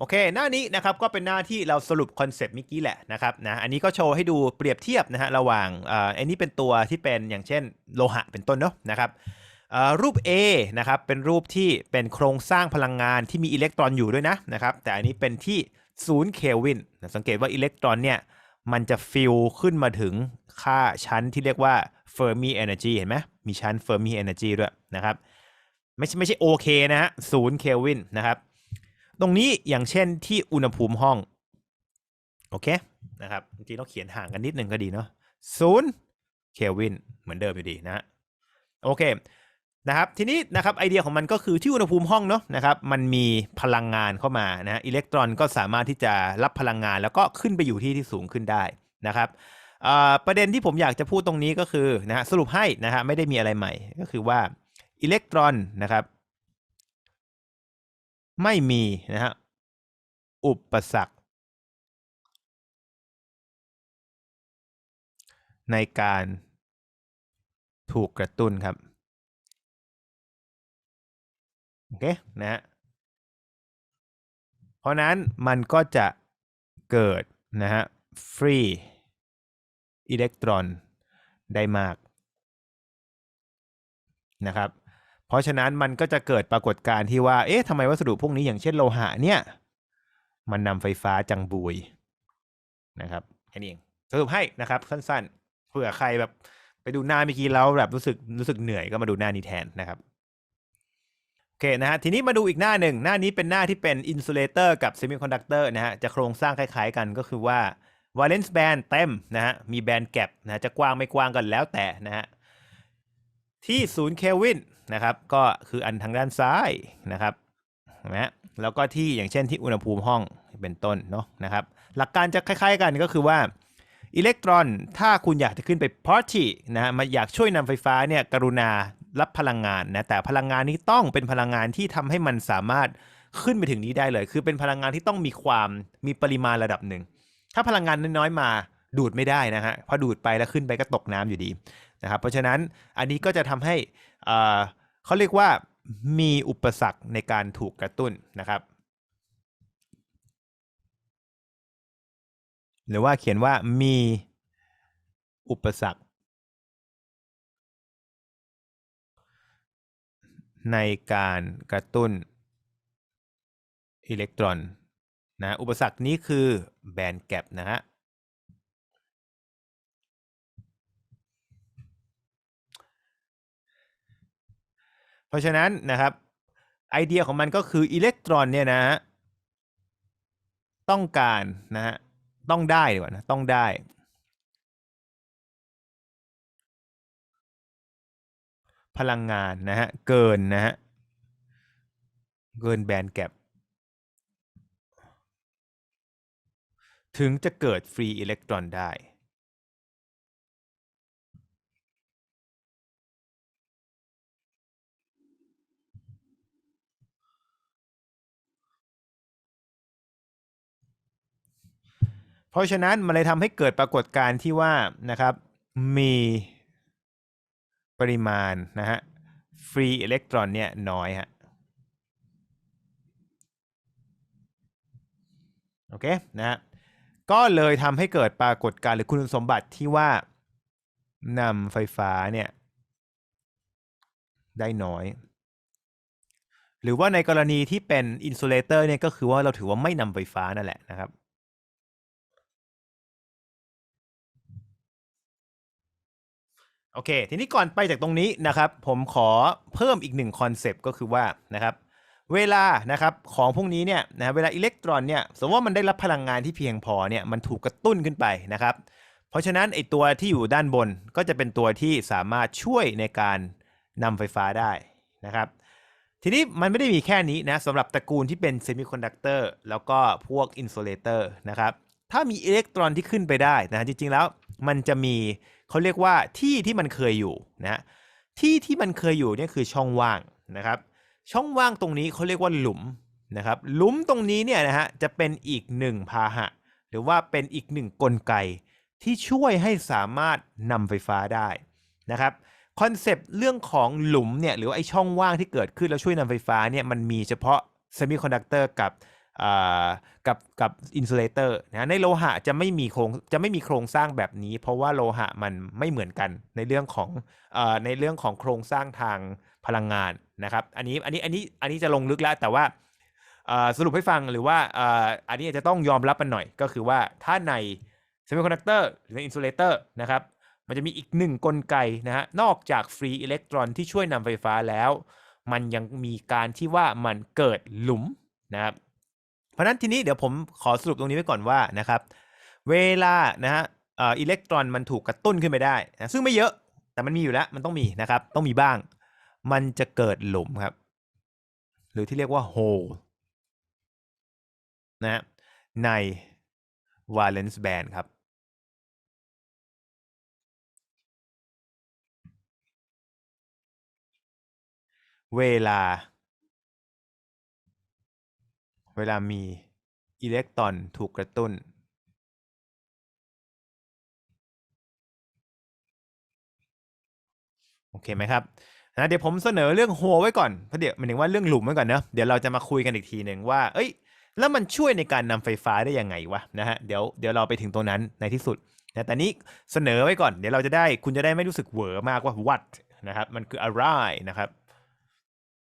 โอเค หน้านี้นะครับก็เป็นหน้าที่เราสรุปคอนเซปต์เมื่อกี้แหละนะครับนะอันนี้ก็โชว์ให้ดูเปรียบเทียบนะฮะระหว่างอ่าอันนี้เป็นตัวที่เป็นอย่างเช่นโลหะเป็นต้นเนาะนะครับรูป A นะครับเป็นรูปที่เป็นโครงสร้างพลังงานที่มีอิเล็กตรอนอยู่ด้วยนะนะครับแต่อันนี้เป็นที่ศูนย์เคลวินสังเกตว่าอิเล็กตรอนเนี่ยมันจะฟิลขึ้นมาถึงค่าชั้นที่เรียกว่า Fermi Energy เห็นไหมมีชั้น Fermi Energy ด้วยนะครับไม่ใช่ไม่ใช่โอเคนะฮะศูนย์เคลวินนะครับ ตรงนี้อย่างเช่นที่อุณหภูมิห้อง โอเคนะครับจริงๆต้องเขียนห่างกันนิดนึงก็ดีเนาะศูนย์เคลวินเหมือนเดิมอยู่ดีนะฮะโอเคนะครับทีนี้นะครับไอเดียของมันก็คือที่อุณหภูมิห้องเนาะนะครับมันมีพลังงานเข้ามานะฮะอิเล็กตรอนก็สามารถที่จะรับพลังงาน แล้วก็ขึ้นไปอยู่ที่ที่สูงขึ้นได้นะครับอ่าประเด็นที่ผมอยากจะพูดตรงนี้ก็คือนะฮะสรุปให้นะฮะไม่ได้มีอะไรใหม่ก็คือว่าอิเล็กตรอนนะครับ ไม่มีนะฮะอุปสรรค ในการถูกกระตุ้นครับ โอเค นะฮะเพราะนั้นมันก็จะเกิด นะฮะฟรีอิเล็กตรอนได้มากนะครับ เพราะฉะนั้นมันก็จะเกิดปรากฏการณ์ที่ว่า เอ๊ะทำไมวัสดุพวกนี้อย่างเช่นโลหะเนี่ย มันนำไฟฟ้าจังบุยนะครับแค่นี้เองสรุปให้นะครับสั้นๆเผื่อใครแบบไปดูหน้าเมื่อกี้แล้วแบบรู้สึกรู้สึกเหนื่อยก็มาดูหน้านี้แทนนะครับโอเคนะฮะทีนี้มาดูอีกหน้าหนึ่งหน้านี้เป็นหน้าที่เป็นอินซูเลเตอร์กับเซมิคอนดักเตอร์นะฮะจะโครงสร้างคล้ายๆกันก็คือว่า valence band เต็มนะฮะมีแบนด์แกปนะะจะกว้างไม่กว้างกันแล้วแต่นะฮะที่ศูนย์เคลวิน นะครับ ก็คืออันทางด้านซ้ายนะครับนะแล้วก็ที่อย่างเช่นที่อุณหภูมิห้องเป็นต้นเนาะนะครับ หลักการจะคล้าย ๆ กันก็คือว่าอิเล็กตรอน ถ้าคุณอยากจะขึ้นไปพอร์ตี้นะฮะมาอยากช่วยนำไฟฟ้าเนี่ยกรุณารับพลังงานนะแต่พลังงานนี้ต้องเป็นพลังงานที่ทำให้มันสามารถขึ้นไปถึงนี้ได้เลย คือเป็นพลังงานที่ต้องมีความมีปริมาณระดับหนึ่ง ถ้าพลังงานน้อยๆมาดูดไม่ได้นะฮะพอดูดไปแล้วขึ้นไปก็ตกน้ำอยู่ดีนะครับเพราะฉะนั้นอันนี้ก็จะทำให้อ่า เขาเรียกว่ามีอุปสรรคในการถูกกระตุ้นนะครับ หรือว่าเขียนว่ามีอุปสรรค ในการกระตุ้นอิเล็กตรอนนะอุปสรรคนี้คือแบนด์แกปนะฮะ เพราะฉะนั้นนะครับไอเดียของมันก็คืออิเล็กตรอนเนี่ยนะฮะต้องการนะฮะต้องได้ดีกว่านะต้องได้ พลังงานนะฮะเกินนะฮะเกินแบนแกปถึงจะเกิดฟรีอิเล็กตรอนได้ เพราะฉะนั้นมันเลยทำให้เกิดปรากฏการณ์ที่ว่านะครับมีปริมาณนะฮะฟรีอิเล็กตรอนเนี่ยน้อยฮะโอเคนะฮะก็เลยทำให้เกิดปรากฏการณ์หรือคุณสมบัติที่ว่านำไฟฟ้าเนี่ยได้น้อย หรือว่าในกรณีที่เป็นอินซูเลเตอร์เนี่ยก็คือว่าเราถือว่าไม่นำไฟฟ้านั่นแหละนะครับ โอเค ทีนี้ก่อนไปจากตรงนี้นะครับ ผมขอเพิ่มอีกหนึ่งคอนเซปต์ก็คือว่านะครับ เวลานะครับของพวกนี้เนี่ยนะเวลาอิเล็กตรอนเนี่ยสมมติว่ามันได้รับพลังงานที่เพียงพอเนี่ยมันถูกกระตุ้นขึ้นไปนะครับ เพราะฉะนั้นไอตัวที่อยู่ด้านบนก็จะเป็นตัวที่สามารถช่วยในการนำไฟฟ้าได้นะครับ ทีนี้มันไม่ได้มีแค่นี้นะสำหรับตระกูลที่เป็นเซมิคอนดักเตอร์แล้วก็พวกอินซูเลเตอร์นะครับ ถ้ามีอิเล็กตรอนที่ขึ้นไปได้นะจริงๆแล้วมันจะมีเขาเรียกว่าที่ที่มันเคยอยู่นะที่ที่มันเคยอยู่เนี่ยคือช่องว่างนะครับ ช่องว่างตรงนี้เขาเรียกว่าหลุมนะครับหลุมตรงนี้เนี่ยนะฮะจะเป็นอีกหนึ่งพาหะ หรือว่าเป็นอีกหนึ่งกลไกที่ช่วยให้สามารถนำไฟฟ้าได้นะครับคอนเซปต์เรื่องของหลุมเนี่ยหรือว่าไอ้ช่องว่างที่เกิดขึ้นแล้วช่วยนำไฟฟ้าเนี่ยมันมีเฉพาะเซมิคอนดักเตอร์กับ กับกับอินซูเลเตอร์นะในโลหะจะไม่มีโครงจะไม่มีโครงสร้างแบบนี้ เพราะว่าโลหะมันไม่เหมือนกันในเรื่องของอในเรื่องของโครงสร้างทางพลังงานนะครับ อันนี้อันนี้อันนี้อันนี้จะลงลึกแล้วแต่ว่าสรุปให้ฟังหรือว่าอันนี้จะต้องยอมรับมันหน่อยก็คือว่าถ้าในเซมิคอนดักเตอร์หรือในอินซูเลเตอร์นะครับมันจะมีอีกหนึ่งกลไกนะฮะนอกจากฟรีอิเล็กตรอนที่ช่วยนำไฟฟ้าแล้ว มันยังมีการที่ว่ามันเกิดหลุมนะครับ ราะนั้นทีนี้เดี๋ยวผมขอสรุปตรงนี้ไว้ก่อนว่านะครับเวลานะฮะอ่ออิเล็กตรอนมันถูกกระตุ้นขึ้นไปได้นะซึ่งไม่เยอะแต่มันมีอยู่แล้วมันต้องมีนะครับต้องมีบ้าง มันจะเกิดหลุมครับ หรือที่เรียกว่าโฮลนะใน valence band ครับเวลา เวลามีอิเล็กตรอนถูกกระตุ้น โอเคไหมครับนะเดี๋ยวผมเสนอเรื่องโฮไว้ก่อนเพราะเดี๋ยวหมายถึงว่าเรื่องหลุมไว้ก่อนเนอะเดี๋ยวเราจะมาคุยกันอีกทีหนึ่งว่า เอ้ย แล้วมันช่วยในการนำไฟฟ้าได้ยังไงวะนะฮะเดี๋ยวเดี๋ยวเราไปถึงตรงนั้นในที่สุดนะแต่นี้เสนอไว้ก่อน เดี๋ยวเราจะได้คุณจะได้ไม่รู้สึกเหวอมากว่า what นะครับมันคืออะไรนะครับ